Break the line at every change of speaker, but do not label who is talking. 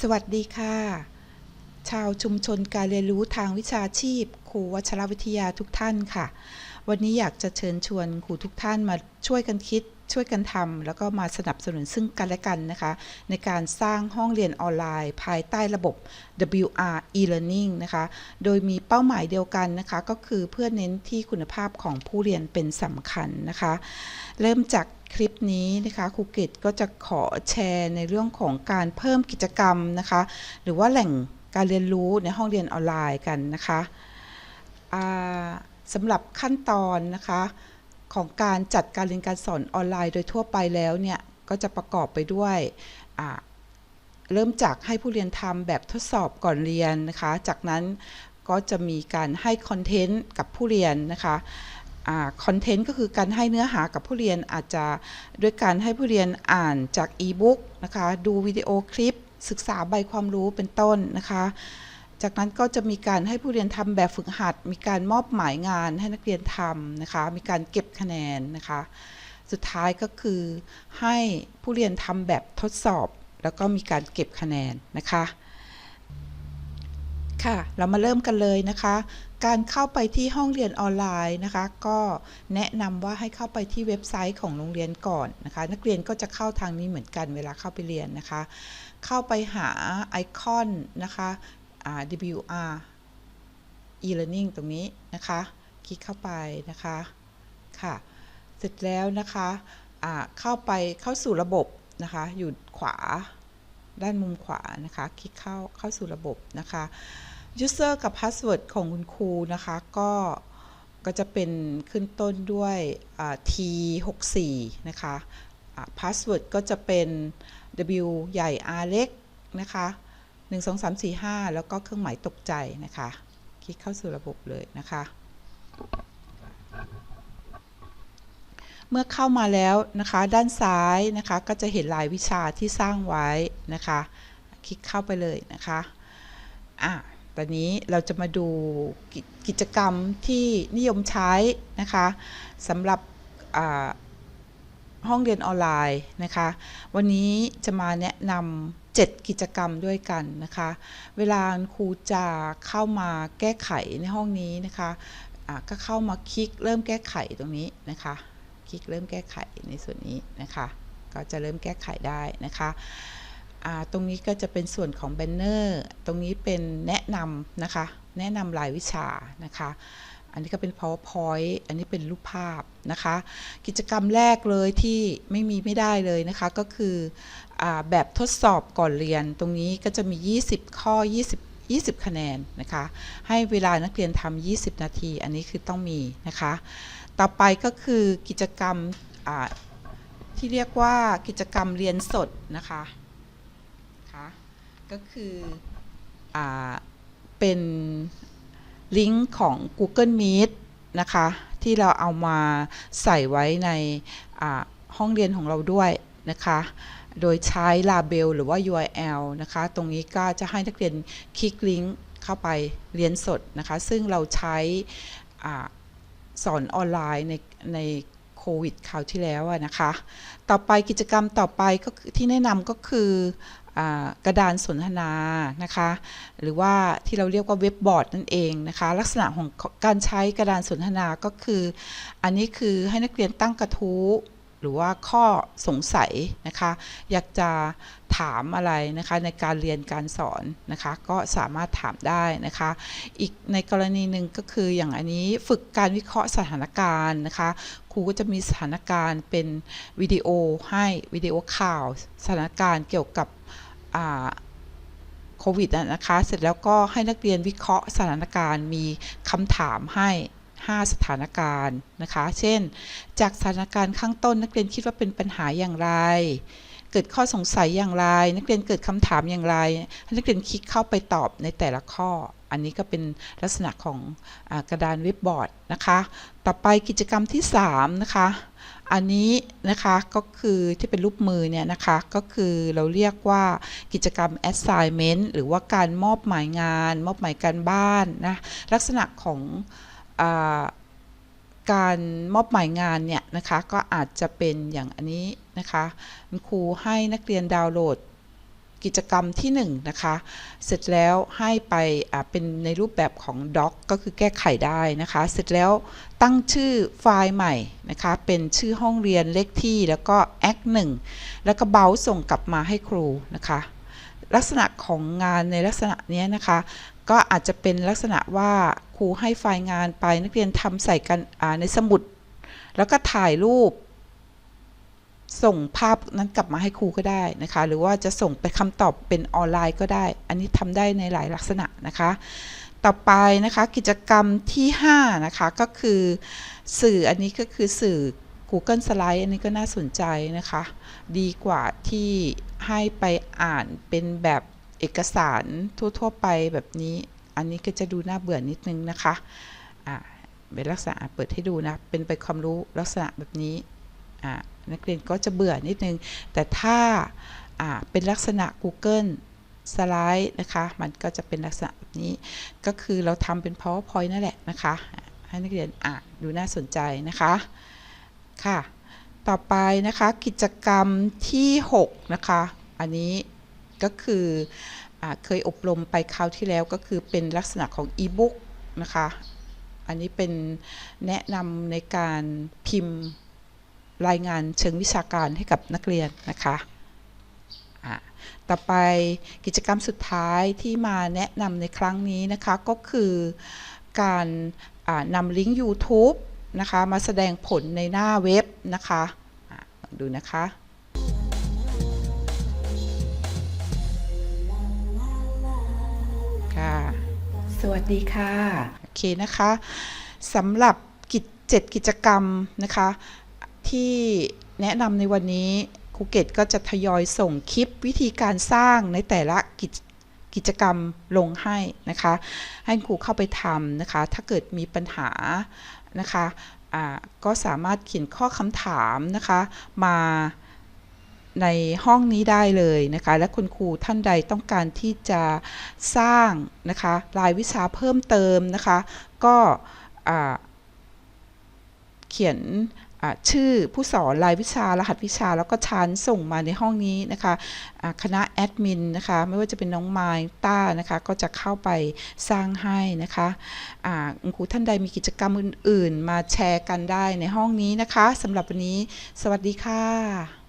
สวัสดีค่ะ ชาวชุมชนการเรียนรู้ทางวิชาชีพครูวัชรวิทยาทุกท่านค่ะ วันนี้อยากจะเชิญชวนครูทุกท่านมาช่วยกันคิด ช่วยกันทำแล้วก็มาสนับสนุนซึ่งกันและกันนะคะ ในการสร้างห้องเรียนออนไลน์ ภายใต้ระบบ WR e-learning นะคะ โดยมีเป้าหมายเดียวกันนะคะ ก็คือเพื่อเน้นที่คุณภาพของผู้เรียนเป็นสำคัญนะคะ เริ่มจาก คลิปนี้นะคะครูเกตก็จะขอแชร์ในเรื่องของการเพิ่มกิจกรรมนะคะ หรือว่าแหล่งการเรียนรู้ในห้องเรียนออนไลน์กันนะคะสำหรับขั้นตอนนะคะของการจัดการเรียนการสอนออนไลน์โดยทั่วไปแล้วเนี่ย ก็จะประกอบไปด้วยเริ่มจากให้ผู้เรียนทำแบบทดสอบก่อนเรียนนะคะ จากนั้นก็จะมีการให้คอนเทนต์กับผู้เรียนนะคะ คอนเทนต์ก็คือการให้เนื้อหากับผู้เรียนอาจจะด้วยการให้ผู้เรียนอ่านจากอีบุ๊กนะคะดูวิดีโอคลิป ศึกษาใบความรู้เป็นต้นนะคะ จากนั้นก็จะมีการให้ผู้เรียนทำแบบฝึกหัด มีการมอบหมายงานให้นักเรียนทำนะคะ มีการเก็บคะแนนนะคะ สุดท้ายก็คือให้ผู้เรียนทำแบบทดสอบ แล้วก็มีการเก็บคะแนนนะคะ ค่ะ เรามาเริ่มกันเลยนะคะ การเข้าไปที่ห้องเรียนออนไลน์นะคะ ก็แนะนำว่าให้เข้าไปที่เว็บไซต์ของโรงเรียนก่อนนะคะ นักเรียนก็จะเข้าทางนี้เหมือนกันเวลาเข้าไปเรียนนะคะ เข้าไปหาไอคอนนะคะอ่า WR e-learning ตรงนี้นะคะ คลิกเข้าไปนะคะค่ะ เสร็จแล้วนะคะเข้าไปเข้าสู่ระบบนะคะ อยู่ขวาด้านมุมขวานะคะ คลิกเข้าเข้าสู่ระบบนะคะ user กับ password ของคุณครูนะคะก็ก็จะเป็นขึ้นต้นด้วย T64 นะคะอ่า password ก็จะเป็น W ใหญ่ R เล็กนะคะ1 2 3 4 5 แล้วก็เครื่องหมายตกใจนะคะ คลิกเข้าสู่ระบบเลยนะคะ เมื่อเข้ามาแล้วนะคะ ด้านซ้ายนะคะก็จะเห็นรายวิชาที่สร้างไว้นะคะ คลิกเข้าไปเลยนะคะอะ ตอนนี้เราจะมาดูกิจกรรมที่นิยมใช้นะคะสำหรับห้องเรียนออนไลน์นะคะ วันนี้จะมาแนะนำ7กิจกรรมด้วยกันนะคะ เวลาครูจะเข้ามาแก้ไขในห้องนี้นะคะะก็เข้ามาคลิกเริ่มแก้ไขตรงนี้นะคะ คลิกเริ่มแก้ไขในส่วนนี้นะคะ ก็จะเริ่มแก้ไขได้นะคะ ตรงนี้ก็จะเป็นส่วนของแบนเนอร์ตรงนี้เป็นแนะนำนะคะ แนะนำรายวิชานะคะอันนี้ก็เป็น powerpoint อันนี้เป็นรูปภาพนะคะ กิจกรรมแรกเลยที่ไม่มีไม่ได้เลยนะคะ ก็คืออแบบทดสอบก่อนเรียน ตรงนี้ก็จะมี 20 ข้อ 20 20 คะแนนนะคะ ให้เวลานักเรียนทำ 20 นาที อันนี้คือต้องมีนะคะ ต่อไปก็คือกิจกรรมที่เรียกว่ากิจกรรมเรียนสดนะคะคะ ก็คืออเป็นลิงก์ของ Google Meet นะคะ ที่เราเอามาใส่ไว้ในห้องเรียนของเราด้วยนะคะ โดยใช้ label หรือว่า URL นะคะ ตรงนี้ก็จะให้นักเรียนคลิกลิงก์เข้าไปเรียนสดนะคะ ซึ่งเราใช้อสอนออนไลน์ในในโควิดคราวที่แล้วนะคะ ต่อไปกิจกรรมต่อไปก็ที่แนะนำก็คือ กระดานสนทนานะคะ หรือว่าที่เราเรียกว่าเว็บบอร์ดนั่นเองนะคะ ลักษณะของการใช้กระดานสนทนาก็คือ อันนี้คือให้นักเรียนตั้งกระทู้ หรือว่าข้อสงสัยนะคะ อยากจะถามอะไรนะคะในการเรียนการสอนนะคะ ก็สามารถถามได้นะคะ อีกในกรณีหนึ่งก็คืออย่างอันนี้ฝึกการวิเคราะห์สถานการณ์นะคะ ครูก็จะมีสถานการณ์เป็นวิดีโอให้วิดีโอข่าว สถานการณ์เกี่ยวกับโควิดนะคะ เสร็จแล้วก็ให้นักเรียนวิเคราะห์สถานการณ์มีคำถามให้ 5 สถานการณ์นะคะ เช่น จากสถานการณ์ข้างต้นนักเรียนคิดว่าเป็นปัญหาอย่างไร เกิดข้อสงสัยอย่างไร นักเรียนเกิดคำถามอย่างไร นักเรียนคลิกเข้าไปตอบในแต่ละข้อ อันนี้ก็เป็นลักษณะของอกระดานเว็บบอร์ดนะคะ ต่อไปกิจกรรมที่3นะคะอันนี้นะคะก็คือที่เป็นรูปมือเนี่ยนะคะก็คือเราเรียกว่ากิจกรรม assignment หรือว่าการมอบหมายงาน มอบหมายการบ้านนะลักษณะของ การมอบหมายงานเนี่ยนะคะก็อาจจะเป็นอย่างอันนี้นะคะครูให้นักเรียนดาวน์โหลดกิจกรรมที่1นงนะคะเสร็จแล้วให้ไปเป็นในรูปแบบของ doc ก็คือแก้ไขได้นะคะเสร็จแล้วตั้งชื่อไฟล์ใหม่นะคะเป็นชื่อห้องเรียนเลขที่แล้วก็ act 1แล้วก็เบาส่งกลับมาให้ครูนะคะ ลักษณะของงานในลักษณะนี้นะคะ ก็อาจจะเป็นลักษณะว่าครูให้ไฟล์งานไปนักเรียนทำใส่กันในสมุด แล้วก็ถ่ายรูป ส่งภาพนั้นกลับมาให้ครูก็ได้นะคะ หรือว่าจะส่งไปคำตอบเป็นออนไลน์ก็ได้ อันนี้ทำได้ในหลายลักษณะนะคะ ต่อไปนะคะกิจกรรมที่ 5 นะคะก็คือ สื่ออันนี้ก็คือสื่อ Google Slide อันนี้ก็น่าสนใจนะคะ ดีกว่าที่ให้ไปอ่านเป็นแบบเอกสารทั่ว ๆ ไปแบบนี้ อันนี้ก็จะดูน่าเบื่อนิดนึงนะคะอ่าเป็นลักษณะเปิดให้ดูนะ เป็นไปความรู้ลักษณะแบบนี้อ่านักเรียนก็จะเบื่อนิดนึง แต่ถ้าอ่าเป็นลักษณะ Google สไลด์นะคะ มันก็จะเป็นลักษณะแบบนี้ ก็คือเราทำเป็น powerpoint นั่นแหละนะคะอะให้นักเรียนอ่านดูน่าสนใจนะคะ ค่ะ ต่อไปนะคะกิจกรรมที่ 6 นะคะ อันนี้ก็คืออเคยอบรมไปคราวที่แล้วก็คือเป็นลักษณะของอีบุ๊กนะคะ อันนี้เป็นแนะนำในการพิมพ์รายงานเชิงวิชาการให้กับนักเรียนนะคะต่อไปกิจกรรมสุดท้ายที่มาแนะนำในครั้งนี้นะคะ ก็คือการนำลิงก์ YouTube นะคะ มาแสดงผลในหน้าเว็บนะคะอะลองดูนะคะค่ะสวัสดีค่ะ โอเคนะคะสำหรับกิจเจ็ดกิจกรรมนะคะ ที่แนะนำในวันนี้ครูเกตก็จะทยอยส่งคลิปวิธีการสร้างในแต่ละกิจกิจกรรมลงให้นะคะ ให้ครูเข้าไปทำนะคะ ถ้าเกิดมีปัญหา นะคะก็สามารถเขียนข้อคำถามนะคะมาในห้องนี้ได้เลยนะคะ และคุณครูท่านใดต้องการที่จะสร้างนะคะรายวิชาเพิ่มเติมนะคะ ก็เขียน ชื่อผู้สอนรายวิชารหัสวิชา แล้วก็ชั้นส่งมาในห้องนี้นะคะคณะแอดมินนะคะไม่ว่าจะเป็นน้องไมล์ต้านะคะก็จะเข้าไปสร้างให้นะคะอ่าคุณครูท่านใดมีกิจกรรมอื่น ๆ มาแชร์กันได้ในห้องนี้นะคะสำหรับวันนี้ สวัสดีค่ะ